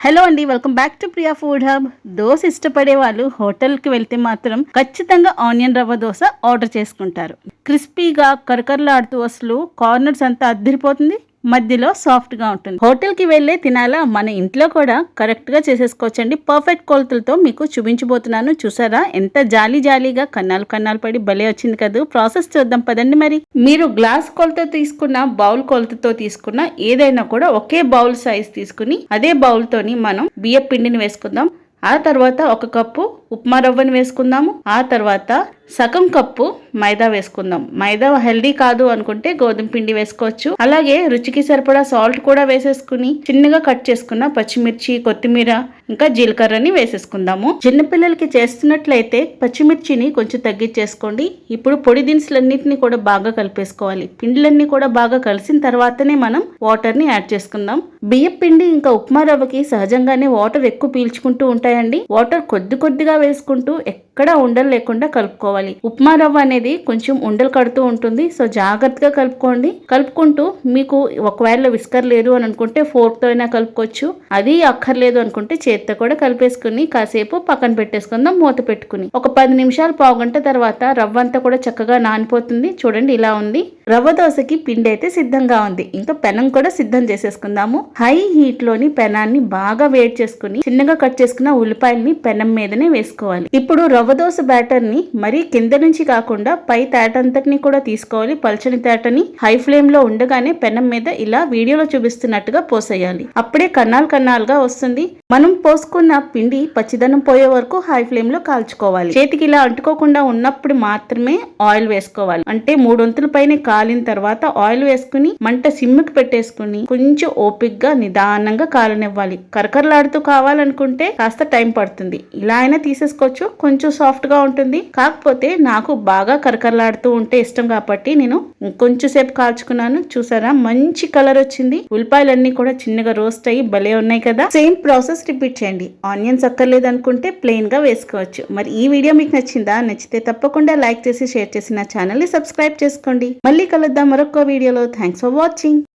Hello అండి welcome back to Priya food hub dosa ఇష్టపడే వాళ్ళు హోటల్కి వెళ్తే మాత్రం ఖచ్చితంగా ఆనియన్ రవ్వ దోశ ఆర్డర్ చేసుకుంటారు. క్రిస్పీగా కరకరలాడుతూ అసలు కార్నర్స్ అంతా అద్దరిపోతుంది. మధ్యలో సాఫ్ట్గా ఉంటుంది. హోటల్కి వెళ్ళే తినాలా? మన ఇంట్లో కూడా కరెక్ట్గా చేసేసుకోవచ్చండి. పర్ఫెక్ట్ కొలతలతో మీకు చూపించబోతున్నాను. చూసారా? ఎంత జాలీ జాలీగా కన్నాలు కన్నాలు పడి భలే వచ్చింది కదా. ప్రాసెస్ చూద్దాం పదండి మరి. మీరు గ్లాస్ కొలత తీసుకున్న బౌల్ కొలతతో తీసుకున్న ఏదైనా కూడా ఒకే బౌల్ సైజ్ తీసుకుని అదే బౌల్తోని మనం బియ్య పిండిని వేసుకుందాం. ఆ తర్వాత ఒక కప్పు ఉప్మా రవ్వని వేసుకుందాము. ఆ తర్వాత సగం కప్పు మైదా వేసుకుందాం. మైదా హెల్దీ కాదు అనుకుంటే గోధుమ పిండి వేసుకోవచ్చు. అలాగే రుచికి సరిపడా సాల్ట్ కూడా వేసేసుకుని చిన్నగా కట్ చేసుకున్న పచ్చిమిర్చి కొత్తిమీర ఇంకా జీలకర్రని వేసేసుకుందాము. చిన్నపిల్లలకి చేస్తున్నట్లయితే పచ్చిమిర్చిని కొంచెం తగ్గించేసుకోండి. ఇప్పుడు పొడి దినుసులన్నింటినీ కూడా బాగా కలిపేసుకోవాలి. పిండిలన్నీ కూడా బాగా కలిసిన తర్వాతనే మనం వాటర్ని యాడ్ చేసుకుందాం. బియ్యం పిండి ఇంకా ఉప్మా రవ్వకి సహజంగానే వాటర్ ఎక్కువ పీల్చుకుంటూ ఉంటాయండి. వాటర్ కొద్ది కొద్దిగా వేసుకుంటూ ఎక్కడా ఉండలు లేకుండా కలుపుకోవాలి. ఉప్మా రవ్వ అనేది కొంచెం ఉండలు కడుతూ ఉంటుంది. సో జాగ్రత్తగా కలుపుకోండి. కలుపుకుంటూ మీకు ఒకవేళ విస్కర్ లేదు అని అనుకుంటే ఫోర్క్తో అయినా కలుపుకోవచ్చు. అది అక్కర్లేదు అనుకుంటే చెత్త కూడా కలిపేసుకుని కాసేపు పక్కన పెట్టేసుకుందాం మూత పెట్టుకుని. ఒక పది నిమిషాలు పావుగంట తర్వాత రవ్వ అంతా కూడా చక్కగా నానిపోతుంది. చూడండి ఇలా ఉంది. రవ్వ దోశకి పిండి అయితే సిద్ధంగా ఉంది. ఇంకా పెనం కూడా సిద్ధం చేసేసుకుందాము. హై హీట్లోని పెనాన్ని బాగా వేడి చేసుకుని చిన్నగా కట్ చేసుకున్న ఉల్లిపాయల్ని పెనం మీదనే వేసుకోవాలి. ఇప్పుడు రవ్వ దోశ బ్యాటర్ని మరీ కింద నుంచి కాకుండా పై తేటంతటిని కూడా తీసుకోవాలి. పల్చని తేటని హై ఫ్లేమ్లో ఉండగానే పెనం మీద ఇలా వీడియోలో చూపిస్తున్నట్టుగా పోసేయాలి. అప్పుడే కన్నాలు కన్నాలుగా వస్తుంది. మనం పోసుకున్న పిండి పచ్చిదనం పోయే వరకు హై ఫ్లేమ్లో కాల్చుకోవాలి. చేతికి ఇలా అంటుకోకుండా ఉన్నప్పుడు మాత్రమే ఆయిల్ వేసుకోవాలి. అంటే మూడొంతుల పైన కాలిన తర్వాత ఆయిల్ వేసుకుని మంట సిమ్కి పెట్టేసుకుని కొంచెం ఓపిక్గా నిదానంగా కాలనివ్వాలి. కరకరలాడుతూ కావాలనుకుంటే కాస్త టైం పడుతుంది. ఇలా అయినా తీసేసుకోవచ్చు. కొంచెం సాఫ్ట్గా ఉంటుంది. కాకపోతే నాకు బాగా కరకరలాడుతూ ఉంటే ఇష్టం కాబట్టి నేను కొంచెం సేపు కాల్చుకున్నాను. చూసారా? మంచి కలర్ వచ్చింది. ఉల్లిపాయలన్నీ కూడా చిన్నగా రోస్ట్ అయ్యి భలే ఉన్నాయి కదా? సేమ్ ప్రాసెస్ రిపీట్ చేయండి. ఆనియన్స్ అక్కర్లేదు అనుకుంటే గా వేసుకోవచ్చు. మరి ఈ వీడియో మీకు నచ్చిందా? నచ్చితే తప్పకుండా లైక్ చేసి షేర్ చేసి నా ఛానల్ని సబ్స్క్రైబ్ చేసుకోండి. మళ్ళీ కలుద్దాం మరొక వీడియోలో. Thanks for watching